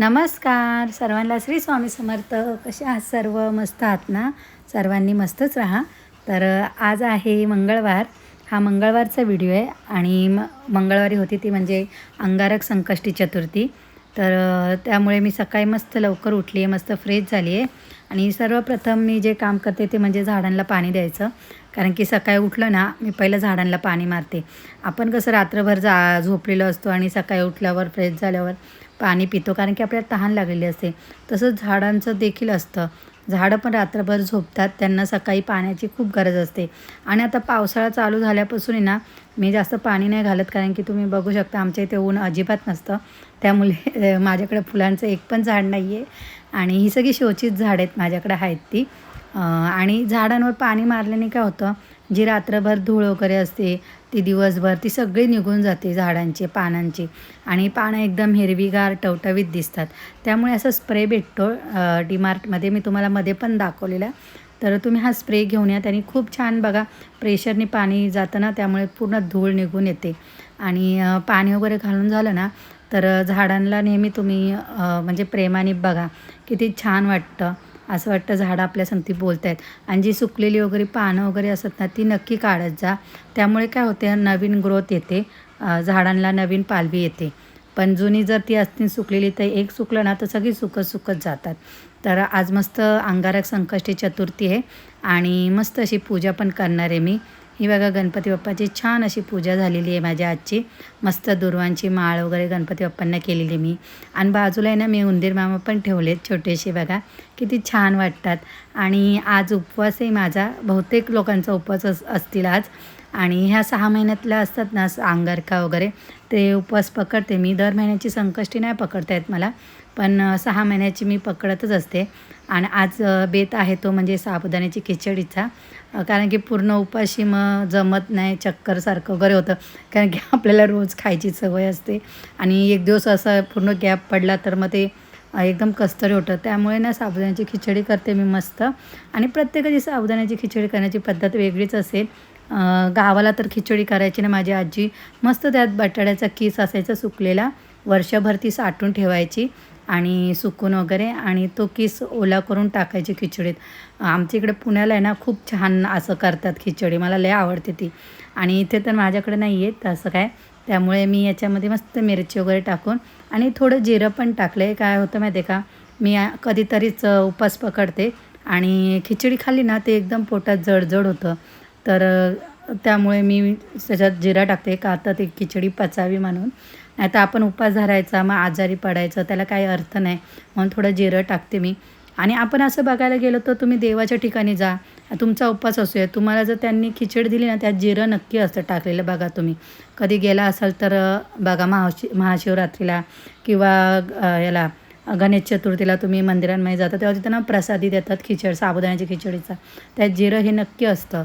नमस्कार. सर्वांना श्री स्वामी समर्थ. कसे आहात सर्व? मस्त आहात ना? सर्वांनी मस्तच राहा. तर आज आहे मंगळवार. हा मंगळवारचा व्हिडिओ आहे आणि म मंगळवारी होती ती म्हणजे अंगारक संकष्टी चतुर्थी. तर त्यामुळे मी सकाळी मस्त लवकर उठली आहे मस्त फ्रेश झाली आहे आणि सर्वप्रथम मी जे काम करते ते म्हणजे झाडांना पाणी द्यायचं. कारण की सकाळी उठलं ना मी पहिलं झाडांना पाणी मारते. आपण कसं रात्रभर जा झोपलेलो असतो आणि सकाळी उठल्यावर फ्रेश झाल्यावर पाणी पितो कारण की आपल्याला तहान लागलेली असते. तसंच झाडांचं देखील असतं. झाडं पण रात्रभर झोपतात त्यांना सकाळी पाण्याची खूप गरज असते. आणि आता पावसाळा चालू झाल्यापासून आहे ना मी जास्त पाणी नाही घालत कारण की तुम्ही बघू शकता आमच्या इथे ऊन अजिबात नसतं. त्यामुळे माझ्याकडे फुलांचं एक पण झाड नाही आहे आणि ही सगळी शोचीत झाड आहेत माझ्याकडे आहेत ती. आणि झाडांवर पाणी मारल्याने काय होतं? जी रात्रभर धूळ वगैरे असते ती दिवसभर ती सगळी निघून जाते झाडांची पानांची. आणि पानं एकदम हिरवीगार टवटवीत दिसतात. त्यामुळे असं स्प्रे भेटतो डीमार्टमध्ये. मी तुम्हाला मध्ये पण दाखवलेला. तर तुम्ही हा स्प्रे घेऊन या. त्यांनी खूप छान बघा प्रेशरने पाणी जातं ना त्यामुळे पूर्ण धूळ निघून येते. आणि पाणी वगैरे घालून झालं ना तर झाडांना नेहमी तुम्ही म्हणजे प्रेमाने बघा. किती छान वाटतं. असं वाटतं झाडं आपल्या संगती बोलत आहेत आणि जी सुकलेली वगैरे पानं वगैरे असत ना ती नक्की काढत जा. त्यामुळे काय होते नवीन ग्रोथ येते झाडांना नवीन पालवी येते. पण जुनी जर ती असतील सुकलेली तर एक सुकलं ना तर सगळी सुकत सुकत जातात. तर आज मस्त अंगारक संकष्टी चतुर्थी आहे. आणि मस्त अशी पूजा पण करणार आहे मी. ही बघा गणपती बाप्पाची छान अशी पूजा झालेली आहे माझ्या आजची. मस्त दुर्वांची माळ वगैरे गणपती बाप्पांना केलेली मी. आणि बाजूला आहे ना मी उंदीर मामा पण ठेवलेत छोटेसे बघा. किती छान वाटतात. आणि आज उपवास आहे माझा बहुतेक लोकांचा उपवास अस असतील आज. आणि ह्या सहा महिन्यातल्या असतात ना अंगारका वगैरे ते उपवास पकडते मी. दर महिन्याची संकष्टी नाही पकडता येत मला. पण सहा महिन्याची मी पकडतच असते. आणि आज बेत आहे तो म्हणजे साबुदाण्याची खिचडीचा. कारण की पूर्ण उपाशी मग जमत नाही चक्करसारखं वगैरे होतं. कारण की आपल्याला रोज खायची सवय असते. आणि एक दिवस असा पूर्ण गॅप पडला तर मग ते एकदम कस्तरी होतं. त्यामुळे ना साबुदाण्याची खिचडी करते मी मस्त. आणि प्रत्येकाची साबुदाण्याची खिचडी करण्याची पद्धत वेगळीच असेल. गावाला तर खिचडी करायची ना माझी आजी. मस्त त्यात बटाट्याचा किस असायचा सुकलेला. वर्षभर ती साठून ठेवायची. आणि सुकून वगैरे आणि तो किस ओला करून टाकायची खिचडीत. आमच्या इकडे पुण्याला आहे ना खूप छान असं करतात खिचडी. मला लय आवडते ती. आणि इथे तर माझ्याकडे नाही आहे तसं काय. त्यामुळे मी याच्यामध्ये मस्त मिरची वगैरे टाकून आणि थोडं जिरं पण टाकलं आहे काय होतं माहिती आहे का? मी कधीतरीच उपास पकडते आणि खिचडी खाली ना ते एकदम पोटात जडजड होतं. तर त्यामुळे मी त्याच्यात जिरा टाकते. का आता ती खिचडी पचावी म्हणून. नाही तर आपण उपास धरायचा मग आजारी पडायचं त्याला काही अर्थ नाही. म्हणून थोडं जिरं टाकते मी. आणि आपण असं बघायला गेलो तर तुम्ही देवाच्या ठिकाणी जा. तुमचा उपवास असूया तुम्हाला जर त्यांनी खिचड दिली ना त्यात जिरं नक्की असतं टाकलेलं बघा तुम्ही. कधी गेला असाल तर बघा महाशि महाशिवरात्रीला किंवा याला गणेश चतुर्थीला तुम्ही मंदिरांमध्ये जाता तेव्हा तिथं ना प्रसादी देतात खिचड साबुदाण्याची खिचडीचा. त्यात जिरं हे नक्की असतं.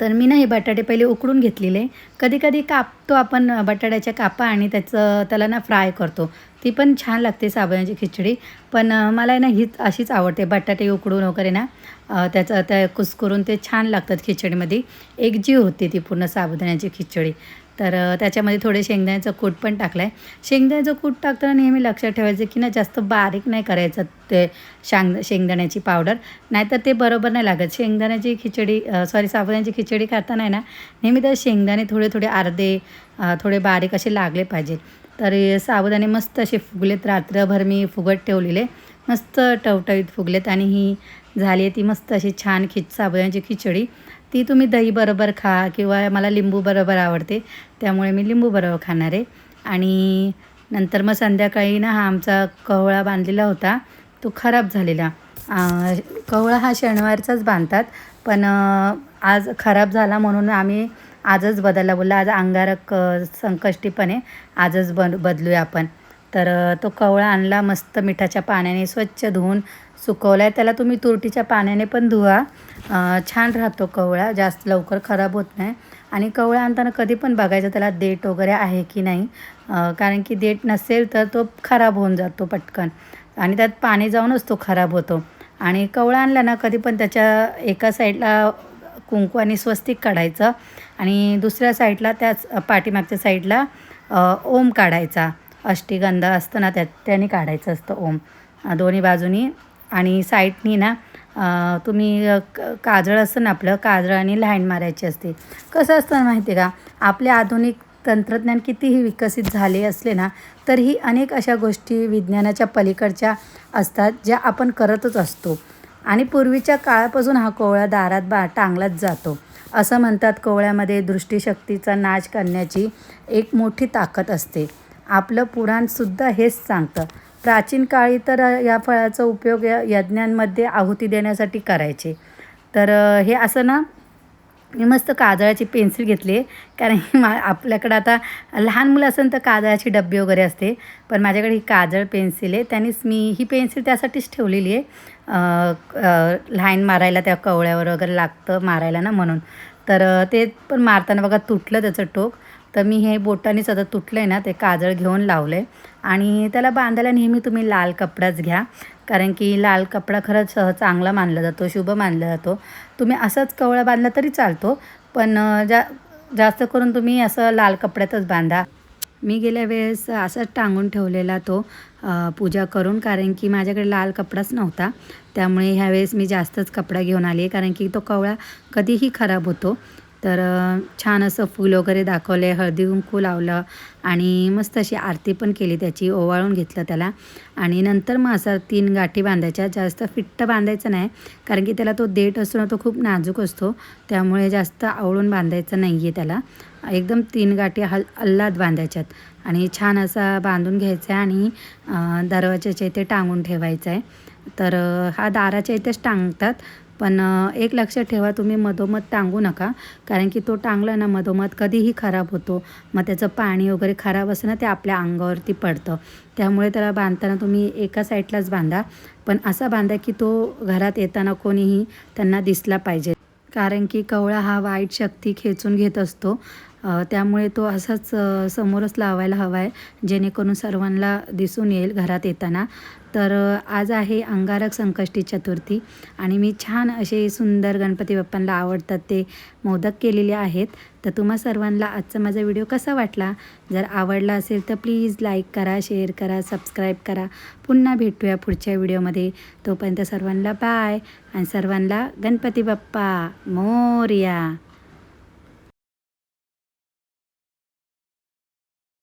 तर मी ना हे बटाटे पहिले उकडून घेतलेले. कधी कधी कापतो आपण बटाट्याच्या कापा आणि त्याचं त्याला ना फ्राय करतो. ती पण छान लागते साबणाची खिचडी. पण मला ना हीच अशीच आवडते बटाटे उकडून वगैरे ना. त्याचं त्या कुस्करून ते छान लागतात खिचडीमध्ये. एक जीव होते ती पूर्ण साबुदाण्याची खिचडी. तर त्याच्यामध्ये थोडे शेंगदाण्याचं कूट पण टाकलं आहे शेंगदाण्याचं कूट टाकताना नेहमी लक्षात ठेवायचं की ना जास्त बारीक नाही करायचं ते शांग शेंगदाण्याची पावडर. नाहीतर ते बरोबर नाही लागत. शेंगदाण्याची खिचडी सॉरी साबुदाण्याची खिचडी खाताना आहे ना नेहमी त्या शेंगदाणे थोडे थोडे अर्धे थोडे बारीक असे लागले पाहिजेत. तर साबुदाणे मस्त असे फुगलेत. रात्रभर मी फुगत ठेवलेले. मस्त टवटवीत फुगलेत आणि ही झाली आहे ती मस्त अशी छान खिच साबुदाण्याची खिचडी. ती तुम्ही दही बरोबर खा किंवा मला लिंबू बरोबर आवडते त्यामुळे मी लिंबू बरोबर खाणार आहे. आणि नंतर मग संध्याकाळी ना हा आमचा कवळा बांधलेला होता तो खराब झालेला. कवळा हा शनिवारचाच बांधतात पण आज खराब झाला म्हणून आम्ही आजच बदलला. बोलला आज अंगारक संकष्टी पण आहे आजच बन बदलूया आपण. तर तो कवळा आणला मस्त मिठाच्या पाण्याने स्वच्छ धुवून सुकवला आहे त्याला तुम्ही तुरटीच्या पाण्याने पण धुवा. छान राहतो कवळा. जास्त लवकर खराब होत नाही. आणि कवळा आणताना कधी पण बघायचं त्याला देठ वगैरे आहे की नाही. कारण की देठ नसेल तर तो खराब होऊन जातो पटकन. आणि त्यात पाणी जाऊनच तो खराब होतो. आणि कवळा आणला ना कधी पण त्याच्या एका साईडला कुंकू आणि स्वस्तिक काढायचं. आणि दुसऱ्या साईडला त्याच पाठीमागच्या साईडला ओम काढायचा. अष्टीगंध असतं ना त्यात त्याने काढायचं असतं ओम. दोन्ही बाजूनी आणि साईडनी ना तुम्ही क- काजळ असतं ना आपलं काजळ आणि लाईन मारायची असते. कसं असतं माहिती आहे का? आपले आधुनिक तंत्रज्ञान कितीही विकसित झाले असले ना तरीही अनेक अशा गोष्टी विज्ञानाच्या पलीकडच्या असतात ज्या आपण करतच असतो. आणि पूर्वीच्या काळापासून हा कोवळा दारात बा टांगलाच जातो. असं म्हणतात कोवळ्यामध्ये दृष्टीशक्तीचा नाश करण्याची एक मोठी ताकद असते. आपलं पुराणसुद्धा हेच सांगतं. प्राचीन काळी तर या फळाचा उपयोग या यज्ञांमध्ये आहुती देण्यासाठी करायचे. तर हे असं ना मी मस्त काजळाची पेन्सिल घेतली आहे. कारण की मा आपल्याकडं आता लहान मुलं असेल तर काजळाची डब्बी वगैरे असते. पण माझ्याकडे ही काजळ पेन्सिल आहे. त्यानेच मी ही पेन्सिल त्यासाठीच ठेवलेली आहे. लाईन मारायला त्या कवळ्यावर वगैरे लागतं मारायला ना म्हणून. तर ते पण मारताना बघा तुटलं त्याचं टोक. तर मी हे बोटानेच आता तुटलं आहे ना ते काजळ घेऊन लावलं आहे आणि त्याला बांधायला नेहमी तुम्ही लाल कपडाच घ्या. कारण की लाल कपडा खरंच चांगला मानला जातो शुभ मानला जातो. तुम्ही असंच कवळा बांधला तरी चालतो पण जा जास्त करून तुम्ही असं लाल कपड्यातच बांधा. मी गेल्या वेळेस असाच टांगून ठेवलेला तो पूजा करून कारण की माझ्याकडे लाल कपडाच नव्हता. त्यामुळे ह्यावेळेस मी जास्तच कपडा घेऊन आली कारण की तो कवळा कधीही खराब होतो. तर छान असं फूल वगैरे दाखवले हळदी कुंकू लावलं आणि मस्त अशी आरती पण केली त्याची ओवाळून घेतलं त्याला. आणि नंतर मग असं तीन गाठी बांधायच्या जास्त फिट्ट बांधायचं नाही कारण की त्याला तो देठ असतो ना तो खूप नाजूक असतो त्यामुळे जास्त आवळून बांधायचं नाही आहे त्याला. एकदम तीन गाठी हल अल्लाद बांधायच्यात. आणि छान असा बांधून घ्यायचा आहे आणि दरवाजाच्या इथे टांगून ठेवायचा आहे. तर हा दाराच्या इथेच टांगतात. पण एक लक्षात ठेवा तुम्ही मधोमध टांगू नका. कारण की तो टांगला ना मधोमध कधीही खराब होतो. मग त्याचं पाणी वगैरे खराब असं ना ते आपल्या अंगावरती पडतं. त्यामुळे त्याला बांधताना तुम्ही एका साईडलाच बांधा. पण असा बांधा की तो घरात येताना कोणीही त्यांना दिसला पाहिजे. कारण की कवळा हा वाईट शक्ती खेचून घेत असतो. त्यामुळे तो असाच समोरच लावायला हवा आहे जेणेकरून सर्वांना दिसून येईल घरात येताना. तर आज आहे अंगारक संकष्टी चतुर्थी आणि मी छान असे सुंदर गणपती बाप्पांना आवडतात ते मोदक केलेले आहेत. तर तुम्हा सर्वांना आजचा माझा व्हिडिओ कसा वाटला? जर आवडला असेल तर प्लीज लाईक करा शेअर करा सबस्क्राईब करा. पुन्हा भेटूया पुढच्या व्हिडिओमध्ये. तोपर्यंत सर्वांना बाय आणि सर्वांना गणपती बाप्पा मोरया.